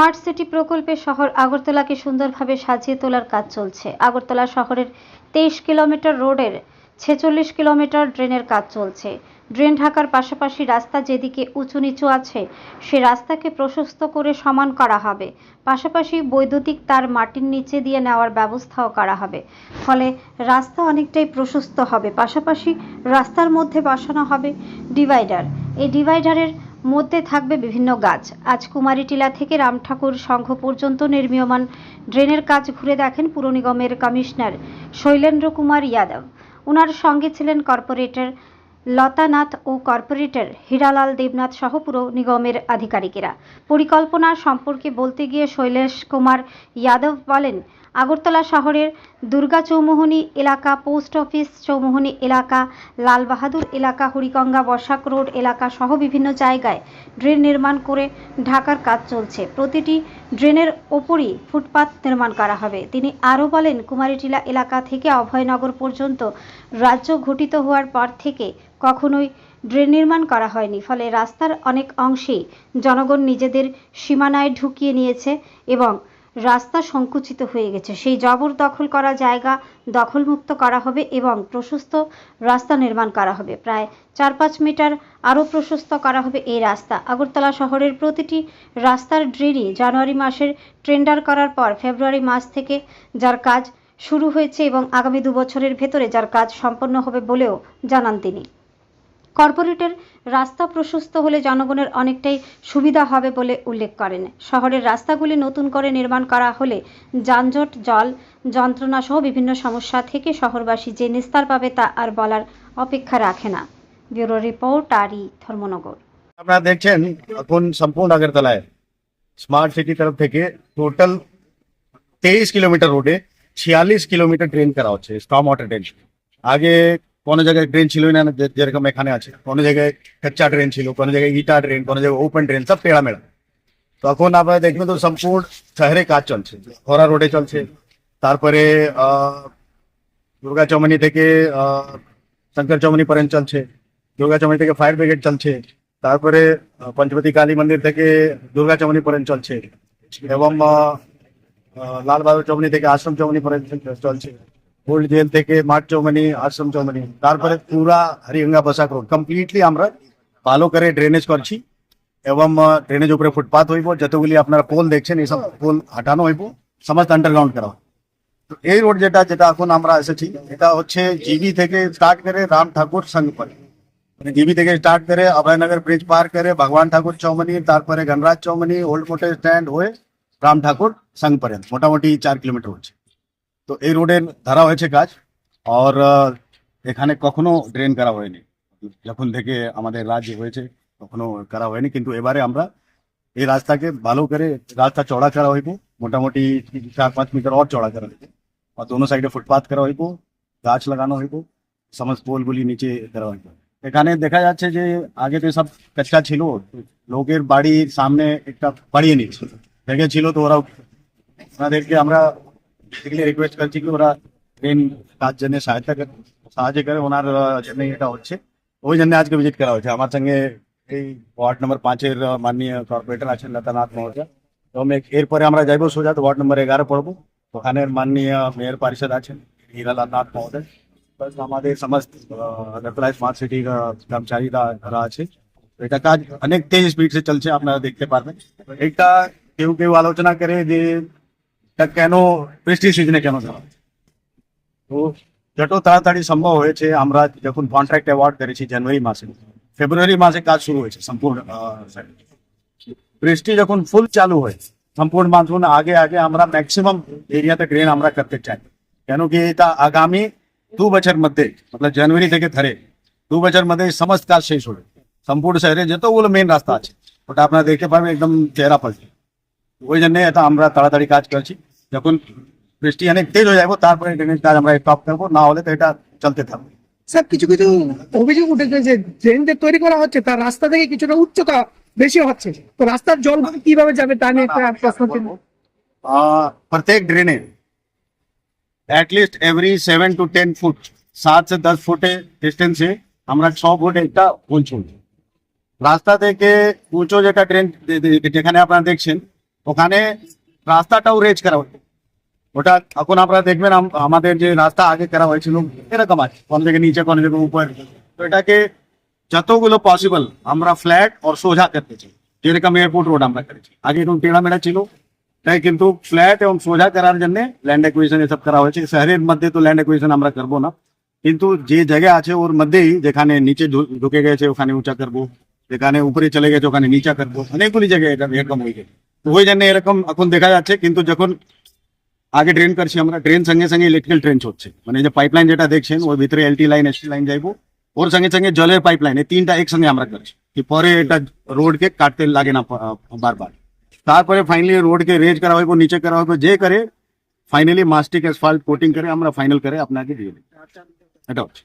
Smart city প্রকল্পে শহর আগরতলাকে সুন্দরভাবে সাজিয়ে তোলার কাজ চলছে। আগরতলা শহরের তেইশ কিলোমিটার রোডের ছেচল্লিশ কিলোমিটার ড্রেনের কাজ চলছে। ড্রেন ঢাকার পাশাপাশি রাস্তা যেদিকে উঁচু নিচু আছে, সে রাস্তাকে প্রশস্ত করে সমান করা হবে। পাশাপাশি বৈদ্যুতিক তার মাটির নিচে দিয়ে নেওয়ার ব্যবস্থাও করা হবে। ফলে রাস্তা অনেকটাই প্রশস্ত হবে। পাশাপাশি রাস্তার মধ্যে বসানো হবে ডিভাইডার। এই ডিভাইডারের মধ্যে থাকবে বিভিন্ন গাছ। আজ কুমারীটিলা থেকে রামঠাকুর সংঘ পর্যন্ত নির্মীয়মান ড্রেনের কাজ ঘুরে দেখেন পুর নিগমের কমিশনার শৈলেন্দ্র কুমার যাদব ওনার সঙ্গে ছিলেন কর্পোরেটর লতানাথ ও কর্পোরেটর হীরালাল দেবনাথ সহ পুর নিগমের আধিকারিকেরা। পরিকল্পনা সম্পর্কে বলতে গিয়ে শৈলেশ কুমার যাদব বলেন আগরতলা শহরের দুর্গা চৌমুহনী এলাকা, পোস্ট অফিস চৌমুহনী এলাকা, লালবাহাদুর এলাকা, হরিগঙ্গা বসাক রোড এলাকা সহ বিভিন্ন জায়গায় ড্রেন নির্মাণ করে ঢাকার কাজ চলছে। প্রতিটি ড্রেনের ওপরই ফুটপাত নির্মাণ করা হবে। তিনি আরও বলেন, কুমারীটিলা এলাকা থেকে অভয়নগর পর্যন্ত রাজ্য ঘটিত হওয়ার পর থেকে কখনোই ড্রেন নির্মাণ করা হয়নি। ফলে রাস্তার অনেক অংশেই জনগণ নিজেদের সীমানায় ঢুকিয়ে নিয়েছে এবং রাস্তা সংকুচিত হয়ে গেছে। সেই জবরদখল করা জায়গা দখলমুক্ত করা হবে এবং প্রশস্ত রাস্তা নির্মাণ করা হবে। প্রায় চার পাঁচ মিটার আরও প্রশস্ত করা হবে এই রাস্তা। আগরতলা শহরের প্রতিটি রাস্তার ড্রেনই জানুয়ারি মাসের টেন্ডার করার পর ফেব্রুয়ারি মাস থেকে যার কাজ শুরু হয়েছে এবং আগামী দু বছরের ভেতরে যার কাজ সম্পন্ন হবে বলেও জানান তিনি। কর্পোরেটের রাস্তা প্রশস্ত হলে জনগণের অনেকটাই সুবিধা হবে বলে উল্লেখ করেন। শহরের রাস্তাগুলি নতুন করে নির্মাণ করা হলে যানজট, জল যন্ত্রণা সহ বিভিন্ন সমস্যা থেকে শহরবাসী যে নিস্তার পাবে তা আর বলার অপেক্ষা রাখে না। ব্যুরো রিপোর্ট আরই ধর্মনগর। আপনারা দেখছেন এখন সম্পূর্ণ আগরতলায় স্মার্ট সিটি তরফ থেকে টোটাল তেইশ কিলোমিটার রোডে ছিয়াল্লিশ কিলোমিটার ট্রেন করা হচ্ছে, স্টম ওয়াটার ট্রেন আগে কোনো জায়গায় ট্রেন ছিল না যেরকম এখানে আছে। কোনো জায়গায় কাচ্চা ট্রেন ছিল কোনো জায়গায় ইটা ট্রেন কোনো জায়গায় ওপেন ট্রেন সব টেড়া মেড়া তখন আপনারা দেখবেন তো সম্পূর্ণ শহরে কাজ চলছে খরা রোডে চলছে। তারপরে দুর্গা চৌমনি থেকে শঙ্কর চৌমনি পর্যন্ত চলছে। দুর্গা চৌমনি থেকে ফায়ার ব্রিগেড চলছে। তারপরে আহ, পঞ্চবতী কালী মন্দির থেকে দুর্গা চৌমনি পর্যন্ত চলছে। এবং লাল বাহাদুর চৌমনি থেকে আশ্রম চৌমনি পর্যন্ত চলছে। ওল্ড জেল থেকে মাঠ চৌমনি আশ্রম চৌমনি তারপরে পুরা হরিগঙ্গা বসাক রোড কমপ্লিটলি আমরা ভালো করে ড্রেনেজ করছি এবং ড্রেনেজ উপরে ফুটপাথ হইব। যতগুলি আপনারা পোল দেখছেন এইসব পোল হাঁটানো হইব। সমস্ত আন্ডারগ্রাউন্ড করা। এই রোড যেটা যেটা এখন আমরা এসেছি, এটা হচ্ছে জিবি থেকে স্টার্ট করে রাম ঠাকুর সংঘ পরে মানে জিবি থেকে স্টার্ট করে অভয়নগর ব্রিজ পার করে ভগবান ঠাকুর চৌমনি তারপরে Ganraj Chaumoni old motor stand হয়ে রাম ঠাকুর সংঘ পর্যন্ত মোটামুটি চার কিলোমিটার হচ্ছে। তো এই রোডের ধারা হয়েছে কাজ আর আহ, এখানে কখনো ড্রেন করা হয়নি। যখন থেকে আমাদের রাজ্য হয়েছে কখনো করা হয়নি কিন্তু এবারে আমরা এই রাস্তাকে ভালো করে রাস্তা চড়া করা হইব। মোটামুটি চার পাঁচ মিটার और চড়া করা হইব। আর দোনো সাইডে ফুটপাথ করা হইব গাছ লাগানো হইব সমস্ত পোলগুলি নিচে করা হইব। এখানে দেখা যাচ্ছে যে আগে তো সব কাঁচা ছিল লোকের বাড়ির সামনে একটা বাড়িয়ে নিচ্ছে জায়গা ছিল তো ওরা ওনাদেরকে আমরা বেসিক্যালি রিকোয়েস্ট করছি কি ওরা ট্রেন কাজ জন্য সহায়তা সাহায্য করে ওনার জন্য এটা হচ্ছে। ওই জন্য আজকে ভিজিট করা হয়েছে। আমার সঙ্গে এই ওয়ার্ড নম্বর পাঁচের মাননীয় কর্পোরেটর আছেন লতানাথ মহোদয়। এবং এর- এরপরে আমরা যাইবো সোজা, তো ওয়ার্ড নম্বর এগারো পড়ব। ওখানের মাননীয় মেয়র পরিষদ আছেন হীরালাল মহোদয়। প্লাস আমাদের সমস্ত আগরতলা স্মার্ট সিটি কর্মচারীরা আছে। এটা কাজ অনেক তেজ স্পিড চলছে, আপনারা দেখতে পারবেন। এটা কেউ কেউ আলোচনা করে যে এটা কেন বৃষ্টি সিজনে কেন হয়? তো যত তাড়াতাড়ি সম্ভব হয়েছে, আমরা যখন কন্ট্রাক্ট অ্যাওয়ার্ড করেছি জানুয়ারি মাসে ফেব্রুয়ারি মাসে কাজ শুরু হয়েছে সম্পূর্ণ। বৃষ্টি যখন ফুল চালু হয়, সম্পূর্ণ মানসুন আগে আগে আমরা ম্যাক্সিমাম এরিয়াতে গ্রেন আমরা করতে চাই কেন কি এটা আগামী দু বছর মধ্যে, মতলব জানুয়ারি থেকে ধরে দু বছর মধ্যে সমস্ত কাজ শেষ হবে সম্পূর্ণ শহরে যতগুলো মেন রাস্তা আছে, ওটা আপনারা দেখতে পারবেন, একদম চেহারা পাল্টে ওই জন্য এটা আমরা তাড়াতাড়ি কাজ করছি যখন বৃষ্টি অনেক তেজ হয়ে যাবো তারপরে ড্রেনেজ কাজ আমরা স্টপ করবো না হলে তো এটা চলতে থাকবে স্যার কিছু কিছু অভিযোগ উঠেছে যে ড্রেন যে তৈরি করা হচ্ছে তার রাস্তা থেকে কিছুটা উচ্চতা বেশি হচ্ছে তো রাস্তার জল কিভাবে যাবে তা নিয়ে একটা প্রশ্ন ছিল আহ, প্রত্যেক ড্রেনে at least every seven to ten foot সাত से दस ফুটে ডিস্টেন্সে আমরা ছ ফুট একটা হোল চলছে রাস্তা থেকে উঁচু যেটা ট্রেন যেখানে আপনারা দেখছেন ওখানে রাস্তাটাও রেজ করা হতো ওটা এখন আপনারা দেখবেন আমাদের যে রাস্তা আগে করা হয়েছিল, এরকম আছে। কোন থেকে নিচে, কোন থেকে উপর। তো এটাকে যতগুলো পসিবল আমরা ফ্ল্যাট আর সোজা করতে চাই। যেরকম এয়ারপোর্ট রোড আমরা করেছি। আগে একটু টেড়া মেড়া ছিল, তাই কিন্তু ফ্ল্যাট এবং সোজা করার জন্য ল্যান্ড অ্যাকুইজিশন এসব করা হয়েছে। শহরের মধ্যে তো ল্যান্ড অ্যাকুইজিশন আমরা করব না। কিন্তু যে জায়গা আছে, ওর মধ্যেই যেখানে নিচে ঢুকে গেছে, ওখানে উঁচা করব। যেখানে উপরে চলে গেছে, ওখানে নিচা করব। অনেকগুলি জায়গায় এরকম হয়ে গেছে। ওই জন্য এরকম এখন দেখা যাচ্ছে। কিন্তু যখন আগে ড্রেন করছি আমরা ড্রেন সঙ্গে সঙ্গে ইলেকট্রিক্যাল ট্রেন হচ্ছে মানে যে পাইপলাইন যেটা দেখছেন ওর ভিতরে এলটি লাইন এসটি লাইন যাইবো ওর সঙ্গে সঙ্গে জলের পাইপলাইন এই তিনটা একসঙ্গে আমরা করছি কি পরে এটা রোডকে কাটতে লাগে না প- বারবার তারপরে ফাইনালি রোডকে রেজ করা হইব নিচে করা হইব যে করে ফাইনালি মাস্টিক অ্যাসফাল্ট কোটিং করে আমরা ফাইনাল করে আপনাকে দিয়ে দিই এটা হচ্ছে